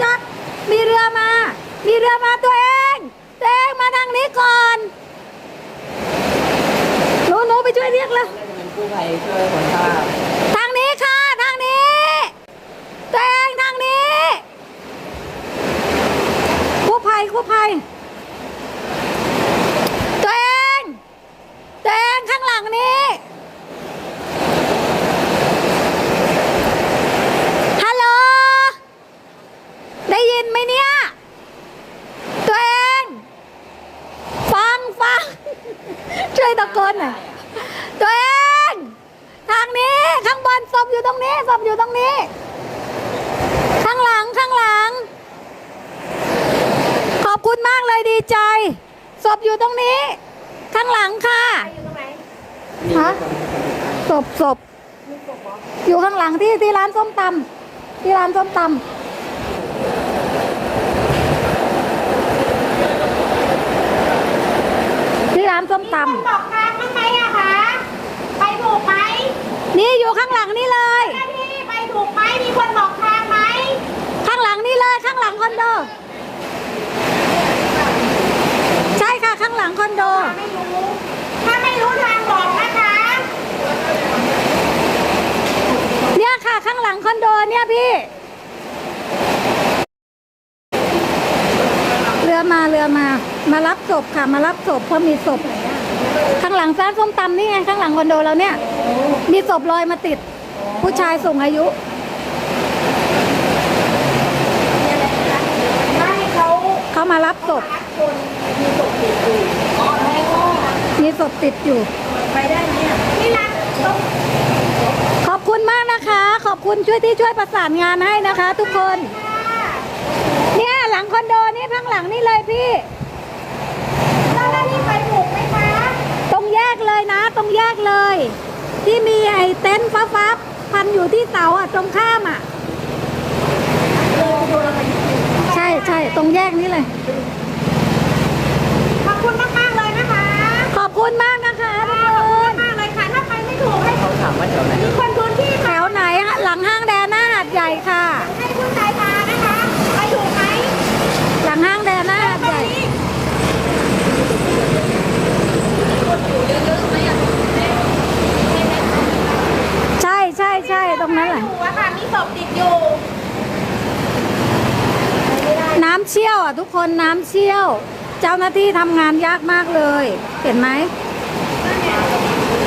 จอดมีเรือมา มีเรือมาตัวเอง ตัวเองมาทางนี้ก่อนหนูหนูไปช่วยเรียกเลยกู้ภัยช่วยคนฆ่าทางนี้ค่ะ ทางนี้ ตัวเองทางนี้ กู้ภัยกู้ภัยตัวเองตัวเองข้างหลังนี้ ฮัลโหล ได้ยินไหมเนี่ย ตัวเอง ฟังฟัง ช่ วยตะโกนหน่อยตัวเอง ทางนี้ข้างบนศพอยู่ตรงนี้ศพอยู่ตรงนี้ ข้างหลังข้างหลัง ขอบคุณมากเลยดีใจศพอยู่ตรงนี้ ข้างหลังค่ะฮะศพศพอยู่ข้างหลังที่ที่ร้านส้มตำที่ร้านส้มตำที่ร้านส้มตำ บอกทางมั้างไหมอะคะ ไปถูกไหม นี่อยู่ข้างหลังนี่เลย เจ้าหน้าที่ไปถูกไหม มีคนบอกทางไหม ข้างหลังนี่เลยข้างหลังค อนโด ใช่ค่ะข้างหลังคอนโด ไม่รู้ ถ้าไม่รู้ทางบอกนะคะ เนี่ยค่ะข้างหลังคอนโดเนี่ยพี่ เรือมาเรือมา มารับศพค่ะ มารับศพเพราะมีศพ ข้างหลังร้านส้มตำนี่ไงข้างหลังคอนโดเราเนี่ย มีศพลอยมาติด ผู้ชายสูงอายุ ไม่เขา เขา มารับศพพักคนมีศพติดอยู่อ๋อแล้วก็มีศพติดอยู่ ไปได้ไหมอะนี่ร้านต้องขอบคุณมากนะคะ ขอบคุณช่วยที่ช่วยประสานงานให้นะคะ ทุกคนค่ะเนี่ยหลังคอนโดนี่ข้างหลังนี่เลยพี่เจ้าหน้าที่ไปถูกไหมคะตรงแยกเลยนะ ตรงแยกเลย ที่มีไอ้เต็นท์ฟ้าฟ้าๆพันอยู่ที่เสาอะตรงข้ามอะ ใช่ใช่ต รงแยกนี้เลย ขอบคุณมากมากๆเลยนะคะ ขอบคุณมากนะคะทุก ขอบ ค คุณ น มากเลยค่ะ ถ้าไปไม่ถูกให้ เขาถามว่าแถวไหน มีคนพื้นที่ แถ ค่ะ วไหนฮะหลังห้างแดนหน้าหาดใหญ่ค่ะ ให้ผู้ชายพานะคะ ไปถูกไหม หลังห้างแดนหน้าหาด ตร ให ง ญ่ นี้ ใช่ใช่ใช่ตรงนั้นแหละ ถูกอะค่ะ มีศพติดอยู่ น้ำเชี่ยวอะทุกคนน้ำเชี่ยว เจ้าหน้าที่ทำงานยากมากเลย เห็นไหม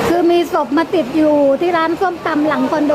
คือมีศพมาติดอยู่ที่ร้านส้มตำหลังคอนโด